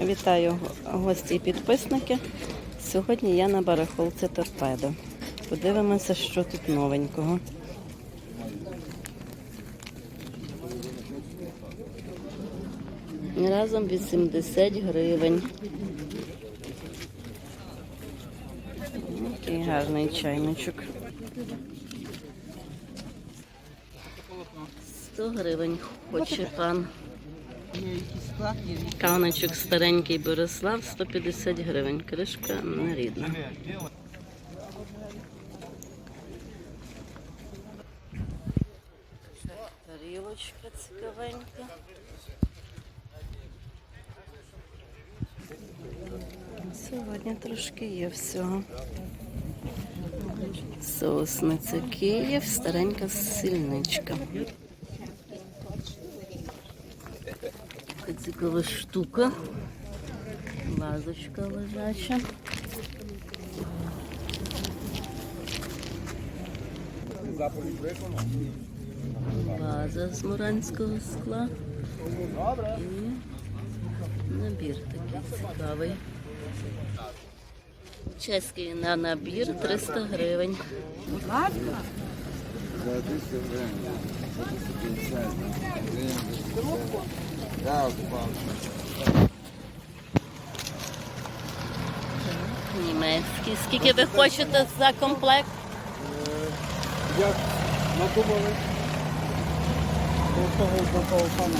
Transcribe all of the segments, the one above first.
Вітаю гості і підписники. Сьогодні я на барахолці торпедо. Подивимося, що тут новенького. Разом 80 гривень. Який гарний чайничок. 100 гривень хоче пан. Кавничок старенький Борислав 150 гривень. Кришка нерідна. Тарілочка цікавенька. Сьогодні трошки є всього. Соусниця Київ, старенька сильничка. Цікава штука. Вазочка лежача. Ваза з муранського скла. І набір такий цікавий. Чеський на набір 300 гривень. За 200 гривень. За 250. Я окупав. Німецький. Скільки ви хочете за комплект? Як надумали до того, до того пана.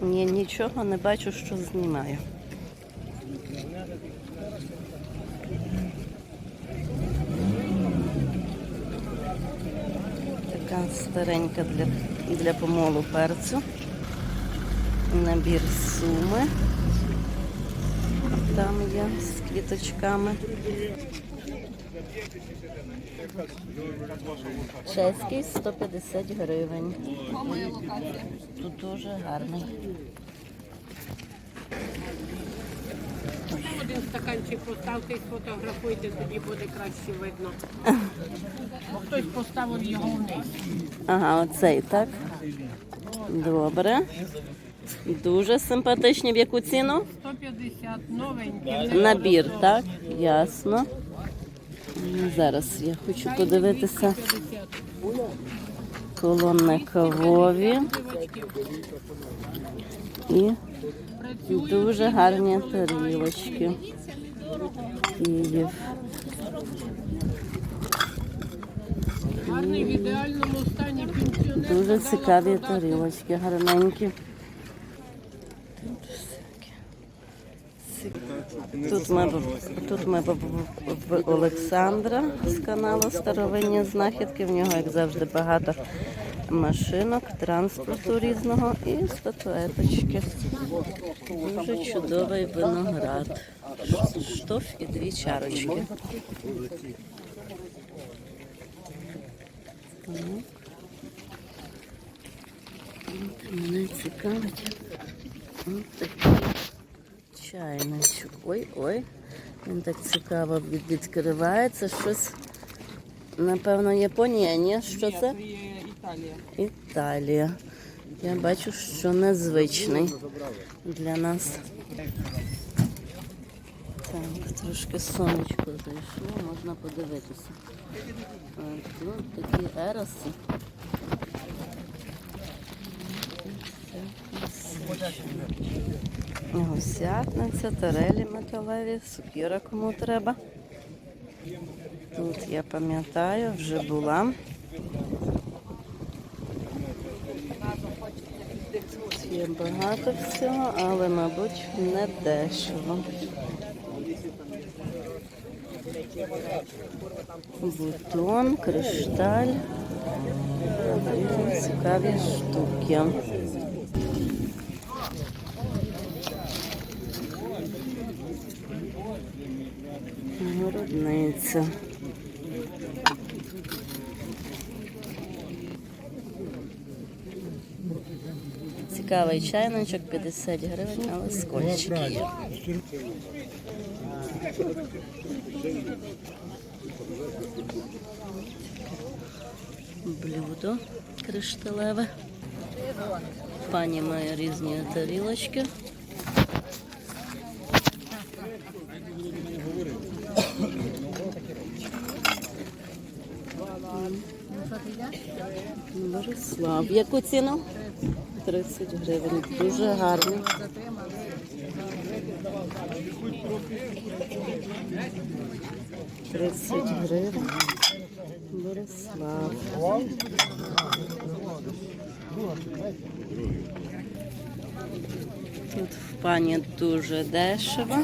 Ні, нічого не бачу, що знімаю. Така старенька для, для помолу перцю. Набір суми. Там є з квіточками. Чеський 150 гривень. Тут дуже гарний. Один стаканчик поставте і сфотографуйте, тоді буде краще видно. Бо хтось поставив його вниз. Ага, оцей, так? Добре. Дуже симпатичні. В яку ціну? 150 новенькі. Набір, так? Ясно. Зараз я хочу подивитися 50. колонни кавові. І дуже гарні тарілочки. Київ. Гарний в ідеальному стані пенсіонер. Дуже цікаві тарілочки, гарненькі. Тут ми, тут ми в Олександра з каналу Старовинні знахідки. В нього, як завжди, багато машинок, транспорту різного і статуеточки. Дуже чудовий виноград. Штоф і дві чарочки. Мене цікавить ось такий чайничок. Ой-ой. Він так цікаво відкривається. Щось, напевно, Японія, ні? Що це? Італія. Італія. Я бачу, що незвичний для нас. Так, трошки сонечко зайшло, можна подивитися. Тут такі ероси. Гусятниця, тарелі металеві, сукіра кому треба. Тут я пам'ятаю, вже була. Тут є багато всього, але, мабуть, не дешево. Бутон, кришталь. Цікаві штуки. Городниця. Цікавий чайничок, 50 гривень, але скотчики є. блюдо кришталеве. Пані має різні тарілочки. Борислав. Яку ціну? 30 гривень. Дуже гарний. Тридцять гривень. Борислав. Тут в пані дуже дешево.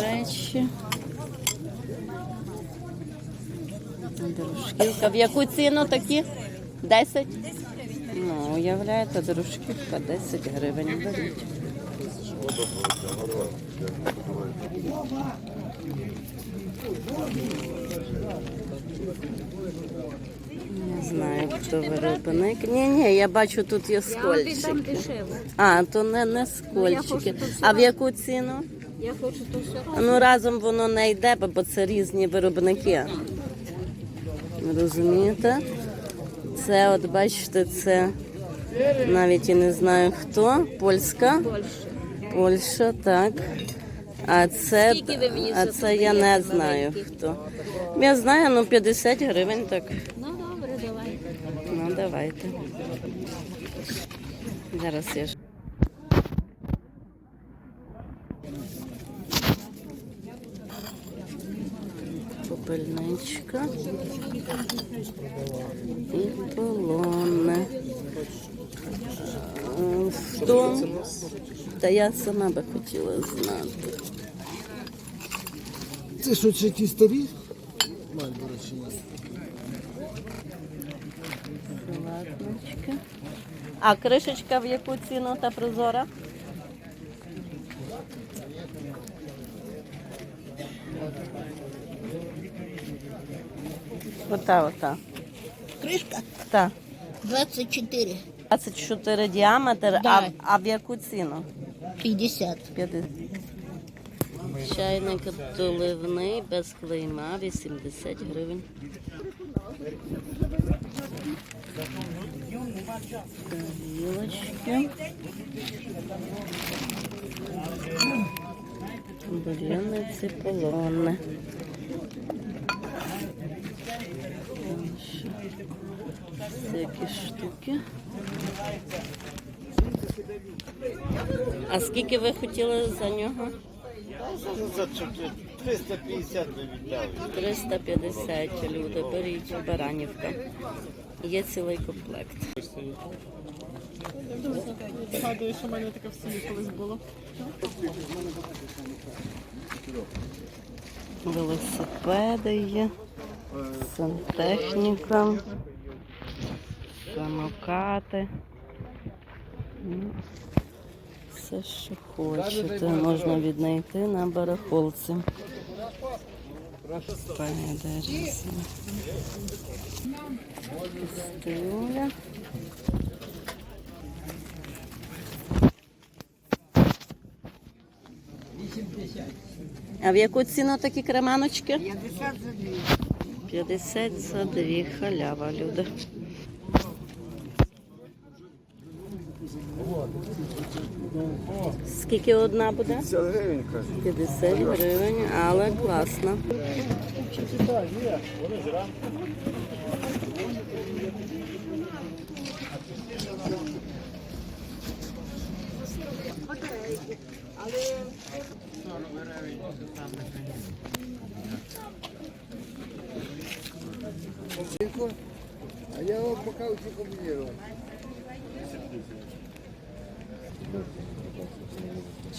Речі. Дружківка. В яку ціну такі? 10? Ну, уявляєте, дружківка 10 гривень. Беріть. Не знаю, хто виробник. Ні, ні, я бачу, тут є скольчики. А, то не, не скольчики. А в яку ціну? Я хочу то все. Ну разом воно не йде, бо це різні виробники. Розумієте? Це, от бачите, це навіть і не знаю хто. Польська. Польща, так. А це, а це я не знаю хто. Я знаю, ну 50 гривень так. Ну добре, давай. Ну, давайте. Зараз я ж. Попельничка. І полонне. Е, Хто? Та я сама би хотіла знати. Це що, це ті старі? Салатничка. А кришечка в яку ціну та прозора? Ота, ота. Кришка Та. 24, 24 діаметр, а, Да. а в яку ціну? 50. 50. Чайник доливний без клейма 80 гривень. Тарілочки. Буряниці полонне. Всякі штуки. А скільки ви хотіли за нього? За 350 ми віддали. 350 люди, беріть баранівка. Є цілий комплект. Згадую, що в мене таке в селі колись було. Велосипеди є, сантехніка, самокати. Ну, Все, що хочете, можна віднайти на барахолці. Кастрюля. А в яку ціну такі креманочки? 50 за дві халява, люди. Скільки одна буде? 50 гривень, каже. 50 гривень, але класно. А я вам покажу, що комбінірував.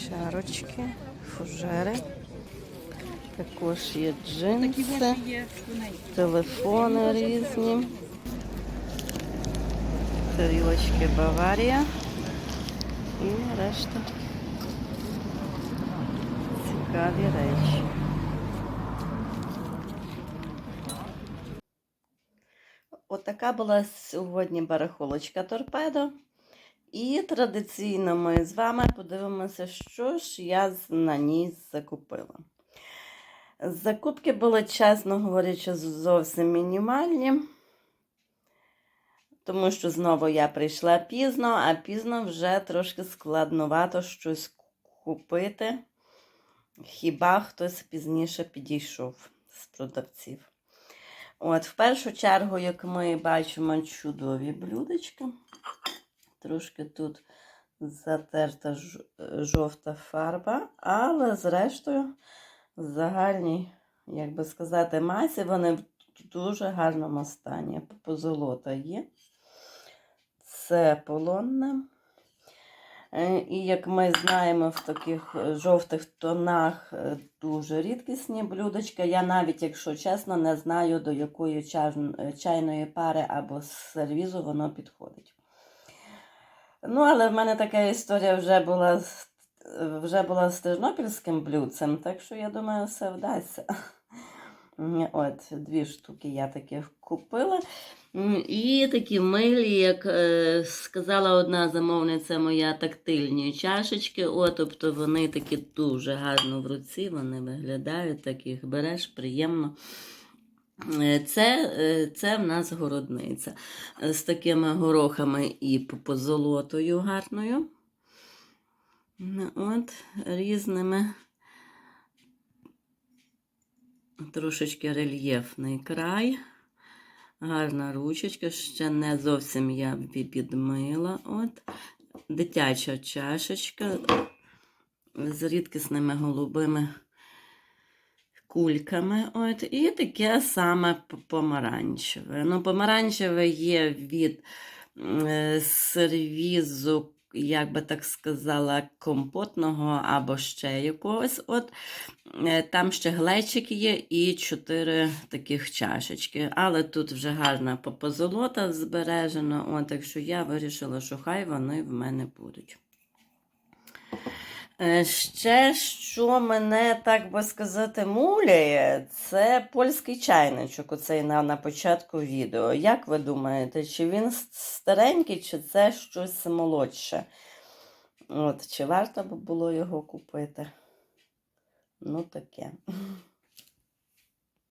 Чарочки, фужери. Також є джинси, телефони різні. Тарілочки Баварія. І решта. Цікаві речі. Отака була сьогодні барахолочка торпедо. І традиційно ми з вами подивимося, що ж я на ній закупила. Закупки були, чесно говорячи, зовсім мінімальні. тому що знову я прийшла пізно, а пізно вже трошки складновато щось купити. Хіба хтось пізніше підійшов з продавців. От, в першу чергу, як ми бачимо, чудові блюдечка. Трошки тут затерта жовта фарба, але зрештою, в загальній, як би сказати, масі вони в дуже гарному стані. Позолота є. Це полонне. Е, І як ми знаємо, в таких е, жовтих тонах е, дуже рідкісні блюдечка. Я навіть, якщо чесно, не знаю, до якої е, чайної пари або сервізу воно підходить. Ну, але в мене така історія вже була, вже була з тернопільським блюдцем, так що я думаю, все вдасться. От, дві штуки я таких купила. І такі милі, як е, сказала одна замовниця моя, тактильні чашечки. О, тобто вони такі дуже гарно в руці, вони виглядають, так їх береш, приємно. Е, Це, е, це в нас городниця е, з такими горохами і позолотою гарною. От, різними. Трошечки рельєфний край. Гарна ручечка, ще не зовсім я пі- підмила. От. Дитяча чашечка з рідкісними голубими кульками. От. І таке саме помаранчеве. Ну, помаранчеве є від е, сервізу, як би так сказала, компотного або ще якогось. От. Е, Там ще глечик є і чотири таких чашечки. Але тут вже гарна позолота збережена, от, так що я вирішила, що хай вони в мене будуть. Е, Ще, що мене, так би сказати, муляє, це польський чайничок, оцей на, на початку відео. Як ви думаєте, чи він старенький, чи це щось молодше? От, чи варто б було його купити? Ну, таке.